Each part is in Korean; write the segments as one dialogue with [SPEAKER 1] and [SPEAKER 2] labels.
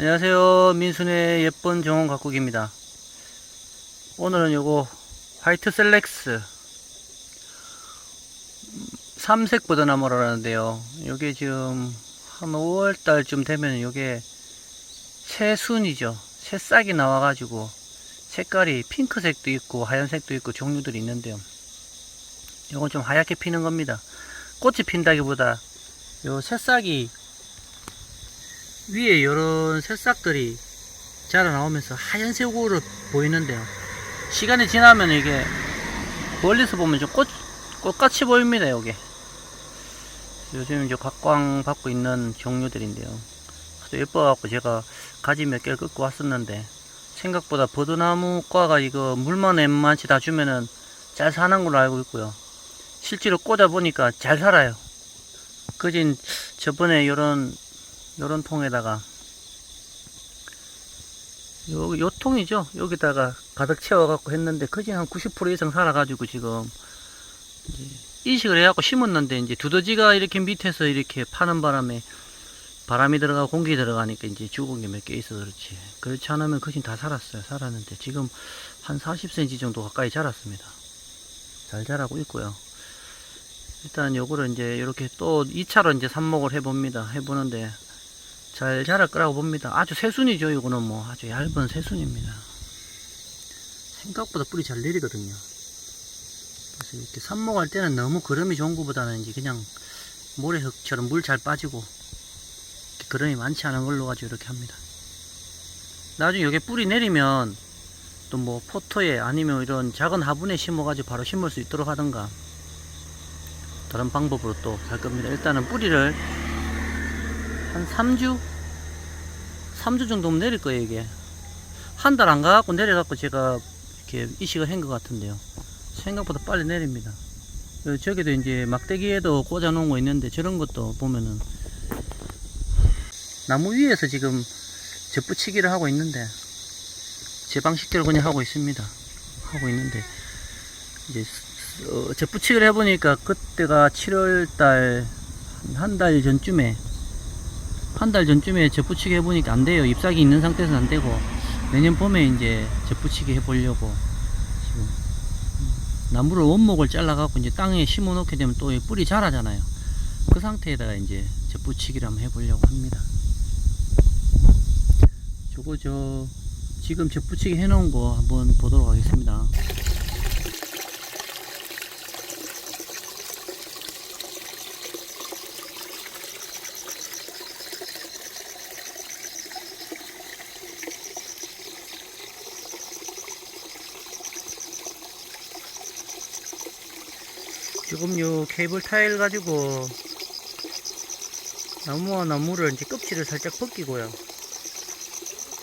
[SPEAKER 1] 안녕하세요. 민순의 예쁜 정원 가꾸기입니다. 오늘은 요거 화이트 셀렉스 3색 버드나무라는데요. 요게 지금 한 5월달쯤 되면 요게 새순이죠. 새싹이 나와가지고 색깔이 핑크색도 있고 하얀색도 있고 종류들이 있는데요. 요건 좀 하얗게 피는 겁니다. 꽃이 핀다기보다 요 새싹이 위에 이런 새싹들이 자라나오면서 하얀색으로 보이는데요. 시간이 지나면 이게 멀리서 보면 좀 꽃, 꽃같이 보입니다, 여기. 요즘 이제 각광 받고 있는 종류들인데요. 아주 예뻐갖고 제가 가지 몇 개를 끄고 왔었는데 생각보다 버드나무과가 이거 물만 웬만치 다 주면은 잘 사는 걸로 알고 있고요. 실제로 꽂아 보니까 잘 살아요. 그진 저번에 요런 요런 통에다가 요, 요 통이죠? 여기다가 가득 채워 갖고 했는데 그지 한90% 이상 살아 가지고 지금 이식을 해 갖고 심었는데 이제 두더지가 이렇게 밑에서 이렇게 파는 바람에 바람이 들어가고 공기 들어가니까 이제 죽은 게 몇 개 있어서 그렇지. 그렇지 않으면 그진 다 살았어요 살았는데. 지금 한 40cm 정도 가까이 자랐습니다. 잘 자라고 있고요. 일단 요거를 이제 이렇게 또 2차로 이제 삽목을 해봅니다. 해보는데 잘 자랄 거라고 봅니다. 아주 새순이죠. 이거는 뭐 아주 얇은 새순입니다. 생각보다 뿌리 잘 내리거든요. 그래서 이렇게 삽목할 때는 너무 그름이 좋은 것보다는 이제 그냥 모래흙처럼 물 잘 빠지고 그름이 많지 않은 걸로 가지고 이렇게 합니다. 나중에 여기 뿌리 내리면 또 뭐 포토에 아니면 이런 작은 화분에 심어가지고 바로 심을 수 있도록 하던가 다른 방법으로 또 할 겁니다. 일단은 뿌리를 한 3주? 3주 정도면 내릴 거예요, 이게. 한 달 안 가갖고 내려갖고 제가 이렇게 이식을 한 것 같은데요. 생각보다 빨리 내립니다. 그 저기도 이제 막대기에도 꽂아 놓은 거 있는데 저런 것도 보면은 나무 위에서 지금 접붙이기를 하고 있는데 제 방식대로 그냥 하고 있습니다. 하고 있는데 이제 어, 접붙이기를 해보니까 그때가 7월달 한 달 전쯤에 한 달 전쯤에 접붙이기 해보니까 안 돼요. 잎사귀 있는 상태에서는 안 되고 내년 봄에 이제 접붙이기 해보려고 지금 음, 나무를 원목을 잘라갖고 이제 땅에 심어 놓게 되면 또 뿌리 자라잖아요. 그 상태에다가 이제 접붙이기를 한번 해보려고 합니다. 저거 저 지금 접붙이기 해놓은 거 한번 보도록 하겠습니다. 지금 요 케이블 타일 가지고 나무와 나무를 이제 껍질을 살짝 벗기고요.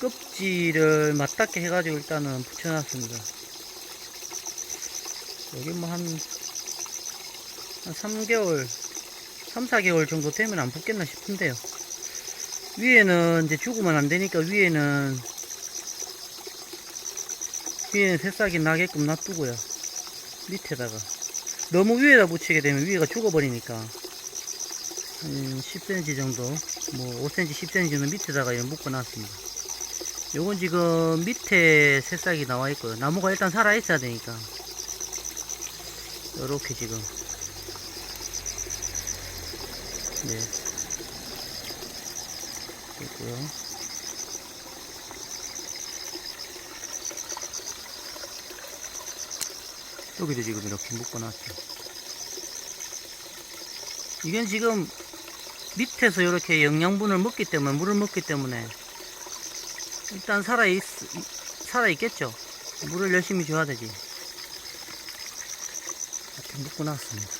[SPEAKER 1] 껍질을 맞닿게 해가지고 일단은 붙여놨습니다. 여기 뭐 한, 한 3개월, 3, 4개월 정도 되면 안 붙겠나 싶은데요. 위에는 이제 죽으면 안 되니까 위에는, 위에는 새싹이 나게끔 놔두고요. 밑에다가. 너무 위에다 붙이게 되면 위에가 죽어버리니까. 한 10cm 정도 뭐 5cm 10cm 정도 밑에다가 이렇게 묶어 놨습니다. 요건 지금 밑에 새싹이 나와 있고요. 나무가 일단 살아 있어야 되니까. 요렇게 지금. 네. 있고요 여기도 지금 이렇게 묶어놨죠. 이건 지금 밑에서 이렇게 영양분을 먹기 때문에, 물을 먹기 때문에, 일단 살아있, 살아있겠죠? 물을 열심히 줘야 되지. 이렇게 묶어놨습니다.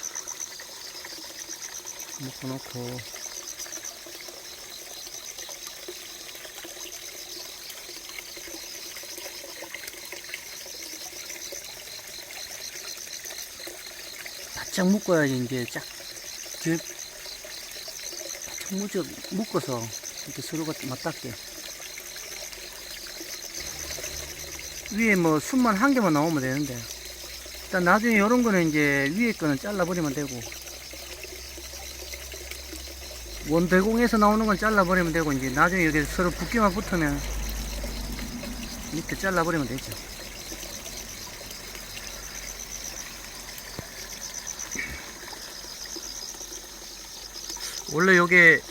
[SPEAKER 1] 묶어놓고, 바짝 묶어야지 이제 쫙. 쭉, 바짝 묶어, 묶어서 이렇게 서로가 맞닿게. 위에 뭐 순만 한 개만 나오면 되는데. 일단 나중에 이런 거는 이제 위에 거는 잘라버리면 되고. 원배공에서 나오는 건 잘라버리면 되고 이제 나중에 여기 서로 붓기만 붙으면 밑에 잘라버리면 되죠. 원래 요게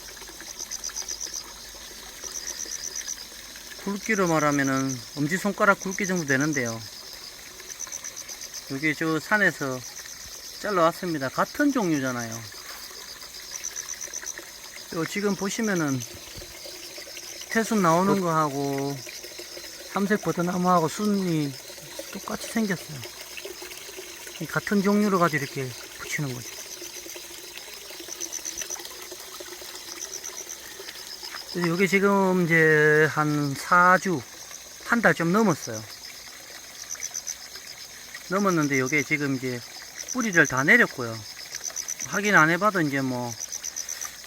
[SPEAKER 1] 굵기로 말하면은 엄지손가락 굵기 정도 되는데요. 여기 저 산에서 잘라왔습니다. 같은 종류잖아요. 요 지금 보시면은 태순 나오는 거 하고 삼색 버드나무하고 순이 똑같이 생겼어요. 이 같은 종류로 가지고 이렇게 붙이는 거죠. 그래서 여기 지금 이제 한 4주, 한 달 좀 넘었어요. 넘었는데 여기 지금 이제 뿌리를 다 내렸고요. 확인 안 해봐도 이제 뭐,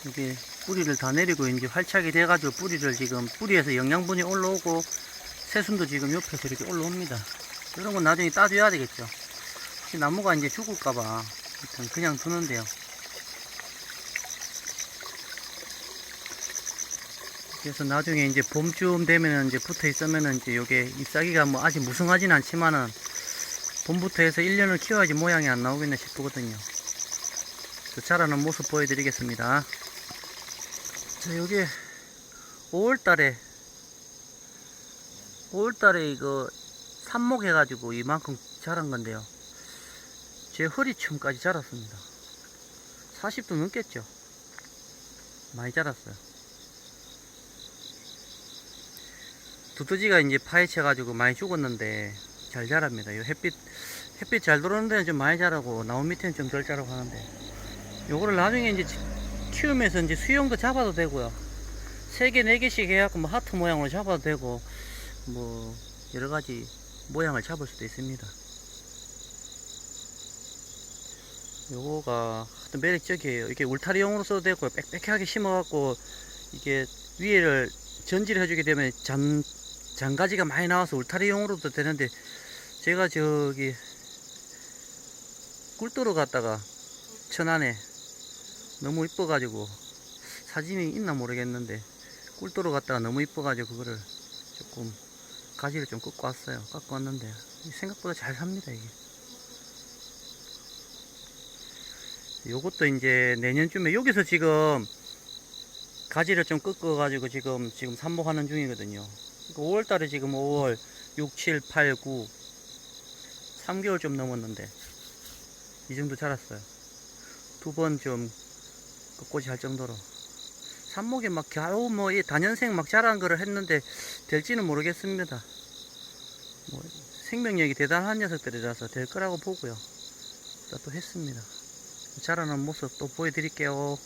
[SPEAKER 1] 이게 뿌리를 다 내리고 이제 활착이 돼가지고 뿌리를 지금 뿌리에서 영양분이 올라오고 새순도 지금 옆에서 이렇게 올라옵니다. 이런 건 나중에 따줘야 되겠죠. 나무가 이제 죽을까봐 그냥 두는데요. 그래서 나중에 이제 봄쯤 되면은 이제 붙어 있으면은 이제 요게 잎사귀가 뭐 아직 무성하진 않지만은 봄부터 해서 1년을 키워야지 모양이 안 나오겠나 싶거든요. 그 자라는 모습 보여드리겠습니다. 자, 여기 5월달에 5월달에 이거 삽목 해가지고 이만큼 자란 건데요. 제 허리춤까지 자랐습니다. 40도 넘겠죠. 많이 자랐어요. 두더지가 이제 파헤쳐가지고 많이 죽었는데 잘 자랍니다. 요 햇빛 햇빛 잘 들어오는 데는 좀 많이 자라고 나무 밑에는 좀 덜 자라고 하는데 요거를 나중에 이제 키우면서 이제 수영도 잡아도 되고요. 세 개, 네 개씩 해갖고 뭐 하트 모양으로 잡아도 되고 뭐 여러 가지 모양을 잡을 수도 있습니다. 요거가 하여튼 매력적이에요. 이게 울타리용으로 써도 되고 빽빽하게 심어갖고 이게 위에를 전지를 해주게 되면 잔, 잔가지가 많이 나와서 울타리용으로도 되는데 제가 저기 꿀도로 갔다가 천안에 너무 이뻐가지고 사진이 있나 모르겠는데 꿀도로 갔다가 너무 이뻐가지고 그거를 조금 가지를 좀 꺾고 왔어요. 깎고 왔는데 생각보다 잘 삽니다 이게. 요것도 이제 내년쯤에 여기서 지금 가지를 좀 꺾어 가지고 지금 지금 삽목하는 중이거든요. 5월 달에 지금 5월 6, 7, 8, 9 3개월 좀 넘었는데 이 정도 자랐어요. 두 번좀 꺾고지 할 정도로 삽목에 막 겨우 뭐이 단연생 막 자란 거를 했는데 될지는 모르겠습니다. 뭐 생명력이 대단한 녀석들이라서 될 거라고 보고요. 또 했습니다. 자라는 모습 또 보여드릴게요.